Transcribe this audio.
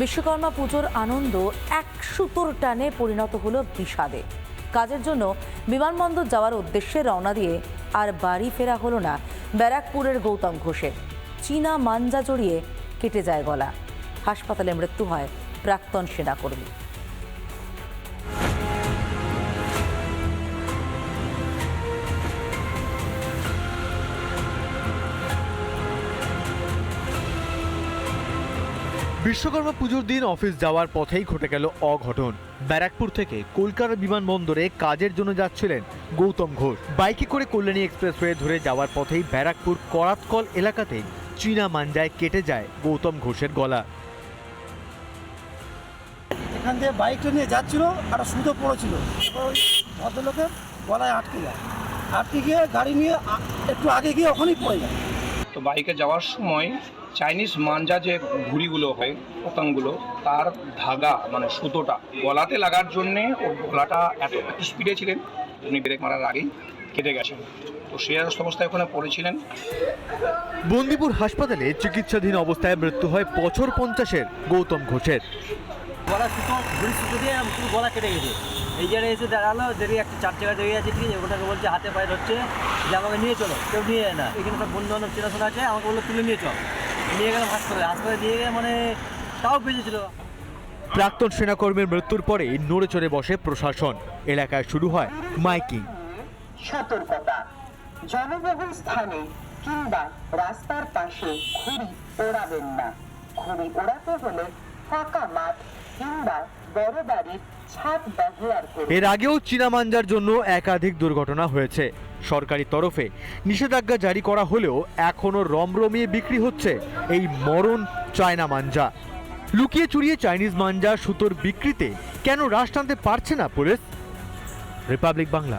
বিশ্বকর্মা পুজোর আনন্দ এক সুতোর টানে পরিণত হলো বিষাদে। কাজের জন্য বিমানবন্দর যাওয়ার উদ্দেশ্যে রওনা দিয়ে আর বাড়ি ফেরা হলো না ব্যারাকপুরের গৌতম ঘোষের। চীনা মাঞ্জা জড়িয়ে কেটে যায় গলা। হাসপাতালে মৃত্যু হয় প্রাক্তন সেনাকর্মী। বিশ্বকর্মা পুজোর দিন অফিস যাওয়ার পথেই ঘটে গেল অঘটন। ব্যারাকপুর থেকে কলকাতা বিমানবন্দরে কাজের জন্য যাচ্ছিলেন গৌতম ঘোষ। বাইকে করে কল্যাণী এক্সপ্রেসওয়ে ধরে যাওয়ার পথেই ব্যারাকপুর করাতকল এলাকাতে চীনা মাঞ্জায় কেটে যায় গৌতম ঘোষের গলা। এখান থেকে বাইকটা নিয়ে যাচ্ছিল, একটা সুতো পড়েছিল। ভদ্রলোকের গলায় আটকে যায়। আটকে গিয়ে গাড়ি নিয়ে একটু আগে গিয়ে ওখানেই পড়ে যায়। তো বাইকে যাওয়ার সময় চাইনিজ মাঞ্জা যে ঘুড়িগুলো হয়, পতঙ্গগুলো, তার ধাগা মানে সুতোটা গলাতে লাগার জন্যে ওর গলাটা এত স্পিডে ছিলেন, উনি ব্রেক মারার আগেই কেটে গেছেন। তো সে অবস্থায় ওখানে পড়েছিলেন। বন্দিপুর হাসপাতালে চিকিৎসাধীন অবস্থায় মৃত্যু হয় বছর পঞ্চাশের গৌতম ঘোষের। গলা সুতো ঘুড়ি সুতো দিয়ে পুরো গলা কেটে গেছে। এই জায়গায় এসে দাঁড়াল দেরি একটা চার জায়গায় দাঁড়িয়ে আছে ঠিক আছে ওটাকে বলছে হাতে পায়ে ধরছে যে আমাকে নিয়ে চলো কেউ নিয়ে যায় না। এখানে সব বন্ধু বান্ধব চেনাশোনা আছে আমাকে বলল তুলে নিয়ে চল। নিয়ে গেলাম হাসপাতালে হাসপাতালে নিয়ে গিয়ে মানে তাও বেঁচেছিল। প্রাক্তন সেনাকর্মীর মৃত্যুর পরেই নড়ে চড়ে বসে প্রশাসন। এলাকায় শুরু হয় মাইকিং। সতর্কতা। জনবহুল স্থানে কিংবা রাস্তার পাশে ঘুড়ি ওড়াবেন না। ঘুড়ি ওড়াতে হলে ফাঁকা মাঠ এর আগেও চীনা মাঞ্জার জন্য একাধিক দুর্ঘটনা হয়েছে। সরকারি তরফে নিষেধাজ্ঞা জারি করা হলেও এখনও রমরমিয়ে বিক্রি হচ্ছে এই মরণ চায়না মাঞ্জা। লুকিয়ে চুরিয়ে চাইনিজ মাঞ্জা সুতোর বিক্রিতে কেন রাশ টানতে পারছে না পুলিশ? রিপাবলিক বাংলা।